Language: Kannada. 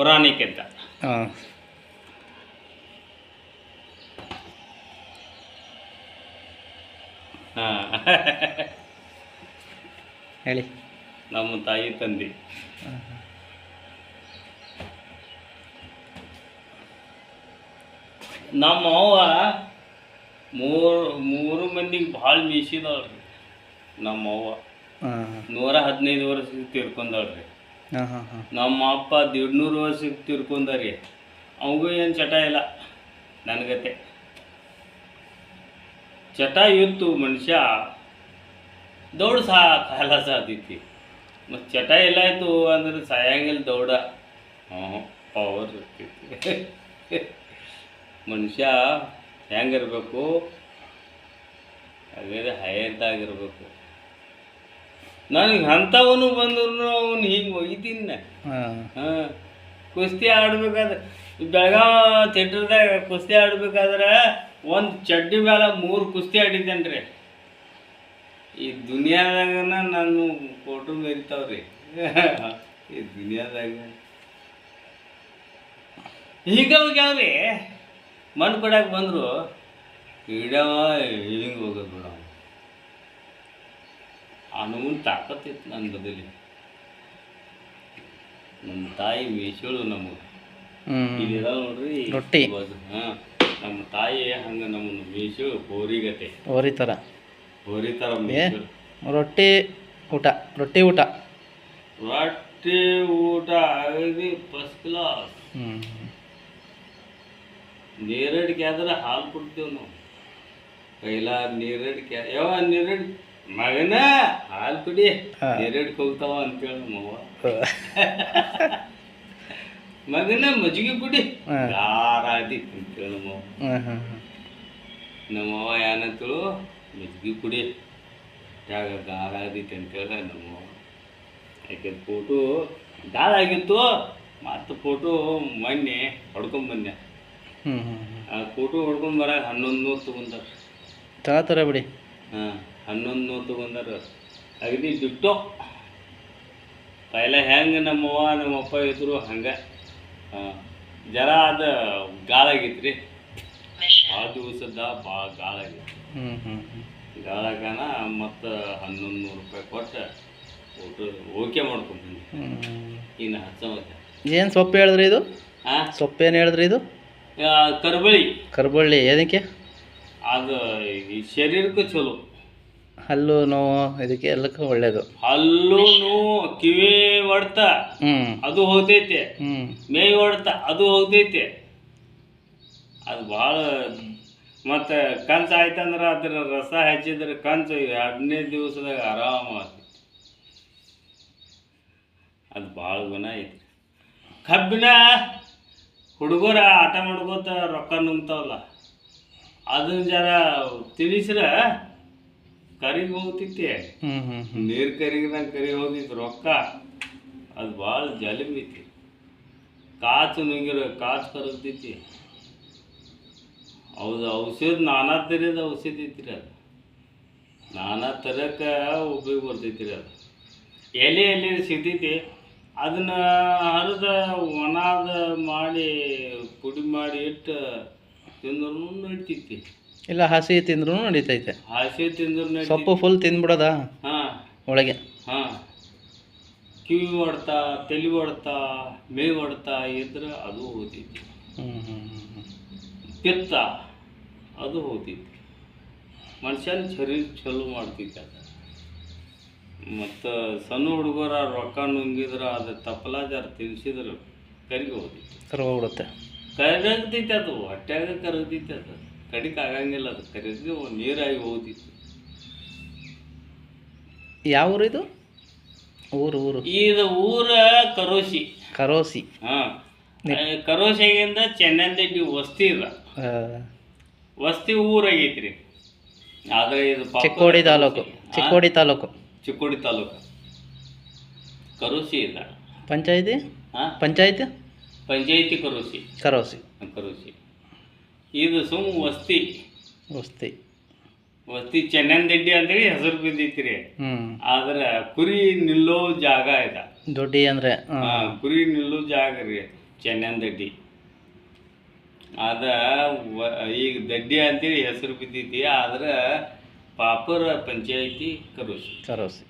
ಪುರಾಣಿಕ್ ಅಂತ ಹಾಂ. ಹಾ. ಹೇಳಿ. ನಮ್ಮ ತಾಯಿ ತಂದೆ. ನಮ್ಮ ಅವ್ವ ಮೂರು ಮೂರು ಮಂದಿಗೆ ಭಾಳ ಮೀಸಿದಳ್ರಿ ನಮ್ಮ ಅವ್ವ. ನೂರ ಹದಿನೈದು ವರ್ಷ ತೀರ್ಕೊಂಡಳ್ರಿ ಹಾಂ ನಮ್ಮ ಅಪ್ಪ ದೇಡ್ನೂರು ವರ್ಷಕ್ಕೆ ತಿರ್ಕೊಂಡಾರಿ. ಅವಗೂ ಏನು ಚಟ ಇಲ್ಲ. ನನಗತೆ ಚಟ ಇತ್ತು ಮನುಷ್ಯ. ದೌಡ ಸಹ ಕಾಲ ಸಾಧಿತಿ ಮತ್ತು ಚಟ ಇಲ್ಲ ಇತ್ತು ಅಂದ್ರೆ ಸಾಯಂಗಿಲ್ಲ ದೌಡ. ಹ್ಞೂ ಪವರ್ ಇರ್ತೈತಿ. ಮನುಷ್ಯ ಹೆಂಗಿರ್ಬೇಕು? ಅದೇ ಹೈಯದ್ದಾಗಿರ್ಬೇಕು ನನಗೆ ಅಂಥವನು ಬಂದ್ರು ಅವನು ಹಿಂಗೆ ಒಯ್ತೀನಿ ಹಾಂ. ಕುಸ್ತಿ ಆಡ್ಬೇಕಾದ್ರೆ ಬೆಳಗಾವ್ ಥಿಯೇಟ್ರದಾಗ ಕುಸ್ತಿ ಆಡ್ಬೇಕಾದ್ರೆ ಒಂದು ಚಡ್ಡಿ ಮೇಲೆ ಮೂರು ಕುಸ್ತಿ ಆಡಿದ್ದೇನೆ ರೀ. ಈ ದುನಿಯಾದಾಗನ ನಾನು ಫೋಟೋ ಮೆರಿತಾವ್ರಿ. ಈ ದುನಿಯಾದಾಗ. ಈಗ ಹೋಗ್ಯಾವ್ರಿ ಮಣ್ಣು ಕೊಡಕ್ಕೆ ಬಂದರು. ಹಿಡ್ಯಾವ ಹಿಂಗೆ ಹೋಗೋದು ಬಿಡ ಅವನು ತಾಕತ್ತಿತ್ತು ನನ್ನ ಬದಲಿ. ನಮ್ಮ ತಾಯಿ ಮೀಸಳು ನಮಗೆ. ಇದಿದಾವ ನೋಡ್ರಿ ರೊಟ್ಟಿ. ಹಾಂ ನಮ್ಮ ತಾಯಿ ಹಂಗೆ ನಮ್ಮನ್ನು ಮೀಸಳು ಹೋರಿಗತೆ ಹೋರಿ ಥರ ಹೋರಿ ಥರ ರೊಟ್ಟಿ ಊಟ ರೊಟ್ಟಿ ಊಟ. ರೊಟ್ಟಿ ಊಟ ಆಗಿ ಫಸ್ಟ್ ಕ್ಲಾಸ್ ನೀರಡಿಕೆ ಆದ್ರೆ ಹಾಲು ಕೊಡ್ತೇವೆ ನಾವು. ಕೈಲಾರ ನೀರಡಿಕೆ ಯಾವ ನೀರಡಿ ಮಗನ ಹಾಲು ಕುಡಿ. ಎರಡು ಹೋಗ್ತಾವ ಅಂತೇಳಿ ನಮ್ಮವ್ವ ಮಗನ ಮಜ್ಜಿಗೆ ಕುಡಿ. ಯಾರಾದಿ ಅಂತೇಳಿ ನಮ್ಮವ್ವ ನಮ್ಮವ ನಮ್ಮವ್ವ ಏನಂತಳು ಮಜ್ಜಿಗೆ ಕುಡಿ. ಜಾಗ ಆದೈತಿ ಅಂತೇಳಿ ನಮ್ಮವ್ವ ಯಾಕೆ ಫೋಟೋ ಗಾಳ ಆಗಿತ್ತು. ಮತ್ತು ಫೋಟೋ ಮೊನ್ನೆ ಹೊಡ್ಕೊಂಬಂದೆ ಆ ಫೋಟೋ ಹೊಡ್ಕೊಂಬರ ಹನ್ನೊಂದು ನೂರು ತಗೊಂಡ ತಗೋತಾರ ಬಿಡಿ. ಹಾಂ. ಹನ್ನೊಂದು ನೂರು ಬಂದರು ಅಗದಿ ದುಡ್ಡು ಪೈಲ ಹೆಂಗೆ ನಮ್ಮವ್ವ ನಮ್ಮಪ್ಪ ಇದ್ರು ಹಂಗೆ. ಹಾಂ ಜರ ಅದು ಗಾಳಾಗಿತ್ತು ರೀ ಭಾಳ ದಿವಸದ ಭಾಳ ಗಾಳಾಗಿತ್ತು ಹ್ಞೂ ಹ್ಞೂ ಹ್ಞೂ ಗಾಳಾಗನ ಮತ್ತು ಹನ್ನೊಂದು ನೂರು ರೂಪಾಯಿ ಕೊಟ್ಟು ಊಟ ಓಕೆ ಮಾಡ್ಕೊತೀನಿ. ಇನ್ನು ಹಚ್ಚೋಕೆ ಏನು ಸೊಪ್ಪು ಹೇಳಿದ್ರಿ ಇದು? ಹಾಂ ಸೊಪ್ಪು ಏನು ಹೇಳಿದ್ರಿ ಇದು? ಕರ್ಬಳ್ಳಿ. ಕರ್ಬಳ್ಳಿ ಏನಕ್ಕೆ? ಅದು ಈ ಶರೀರಕ್ಕೂ ಚಲೋ. ಹಲ್ಲು ನೋವು ಇದಕ್ಕೆ ಎಲ್ಲಕ್ಕೂ ಒಳ್ಳೇದು. ಹಲ್ಲು ನೋವು ಕಿವಿ ಹೊಡ್ತ ಅದು ಹೋಗ್ತೈತೆ. ಹ್ಞೂ ಮೇ ಹೊಡ್ತ ಅದು ಹೋಗ್ತೈತೆ. ಅದು ಭಾಳ ಮತ್ತು ಕಂಚು ಆಯ್ತಂದ್ರೆ ಅದ್ರ ರಸ ಹಚ್ಚಿದ್ರೆ ಕಂಚು ಎರಡನೇ ದಿವಸದಾಗ ಆರಾಮ ಅದು ಭಾಳ ಗುಣ ಐತಿ. ಕಬ್ಬಿನ ಹುಡುಗರ ಆಟ ಮಾಡ್ಕೋತ ರೊಕ್ಕ ನುಂಗ್ತಾವಲ್ಲ ಅದನ್ನ ಜರ ತಿಳಿಸ್ರ ಕರಿಗೆ ಹೋಗ್ತಿತ್ತೆ ನೀರ್ ಕರಿಗಿದಂಗೆ ಕರಿ ಹೋಗಿತ್ತು ರೊಕ್ಕ ಅದು ಭಾಳ ಜಲಿಮ್ ಐತಿ ಕಾಚು ನುಂಗಿರ ಕಾಚು ಕರಗ್ತೈತಿ ಹೌದು ಔಷಧ ನಾನಾ ಥರದ ಔಷಧ ಐತಿ ಅದು. ನಾನಾ ಥರಕ್ಕೆ ಉಪಯೋಗ ಬರ್ತೈತಿ ರೀ ಅದು. ಎಲೆ ಎಲೆ ಸಿಗ್ತೈತಿ ಅದನ್ನು ಹರಿದ ಒಣದ ಮಾಡಿ ಪುಡಿ ಮಾಡಿ ಇಟ್ಟು ತಿಂದ್ರು ನಡಿತೈತಿ ಇಲ್ಲ ಹಸಿ ತಿಂದ್ರು ನಡೀತೈತೆ. ಹಸಿ ತಿಂದ್ರು ಸೊಪ್ಪು ಫುಲ್ ತಿಂದ್ಬಿಡೋದ ಹಾಂ. ಒಳಗೆ. ಹಾಂ. ಕಿವಿ ಹೊಡ್ತಾ ತಲೆ ಹೊಡ್ತಾ ಮೇ ಹೊಡ್ತಾ ಇದ್ರೆ ಅದು ಹೋಗ್ತೈತಿ. ಹ್ಞೂ ಹ್ಞೂ ಹ್ಞೂ ಪಿತ್ತ ಅದು ಹೋಗ್ತೈತಿ. ಮನುಷ್ಯನ ಶರೀರ ಚಲೋ ಮಾಡ್ತೈತಿ ಅದು. ಮತ್ತು ಸಣ್ಣ ಹುಡುಗರ ರೊಕ್ಕ ನುಂಗಿದ್ರೆ ಅದು ತಪ್ಪಲ ಜರ ತಿನ್ಸಿದ್ರೆ ಕರಿಗೆ ಹೋಗ್ತೈತಿ. ಕರ್ಗೋಗ್ಬಿಡುತ್ತೆ. ಕರಗತೈತೆ ಅದು ಹೊಟ್ಟೆಗೆ ಕರಗತೈತೆ ಅದು. ಕಡಿಕೆ ಆಗಂಗಿಲ್ಲ ಅದು. ಕರೆದು ನೀರಾಗಿ ಹೋಗ್ತೈತಿ ಯಾವ ಊರು ಇದು? ಊರು ಊರು. ಇದು ಊರ ಕರೋಸಿ. ಕರೋಸಿ. ಹಾಂ. ಕರೋಸಿಯಿಂದ ಚೆನ್ನಂದಡ್ಡಿ ವಸ್ತಿ ಇಲ್ಲ ವಸ್ತಿ ಊರಾಗೈತಿ ರೀ ಆದರೆ ಇದು ಚಿಕ್ಕೋಡಿ ತಾಲೂಕು. ಚಿಕ್ಕೋಡಿ ತಾಲೂಕು. ಚಿಕ್ಕೋಡಿ ತಾಲೂಕು. ಕರೋಸಿ ಇಲ್ಲ ಪಂಚಾಯಿತಿ? ಹಾಂ. ಪಂಚಾಯಿತಿ? ಪಂಚಾಯಿತಿ ಕರೋಸಿ. ಕರೋಸಿ. ಕರೋಶಿ ಇದು ಸುಮ್ ವಸ್ತಿ. ವಸ್ತಿ. ವಸ್ತಿ ಚೆನ್ನಂದಡ್ಡಿ ಅಂತೇಳಿ ಹೆಸರು ಬಿದ್ದೈತ್ರಿ. ಹ್ಞೂ ಆದ್ರೆ ಕುರಿ ನಿಲ್ಲೋ ಜಾಗ ಇದ. ದೊಡ್ಡಿ ಅಂದ್ರೆ ಕುರಿ ನಿಲ್ಲೋ ಜಾಗ ರೀ ಚೆನ್ನಂದಡ್ಡಿ ಅದ ಈಗ ದಡ್ಡಿ ಅಂತೇಳಿ ಹೆಸರು ಬಿದ್ದೈತಿ ಆದ್ರೆ ಪಾಪರ ಪಂಚಾಯತಿ ಕರೋಸಿ. ಕರೋಸಿ.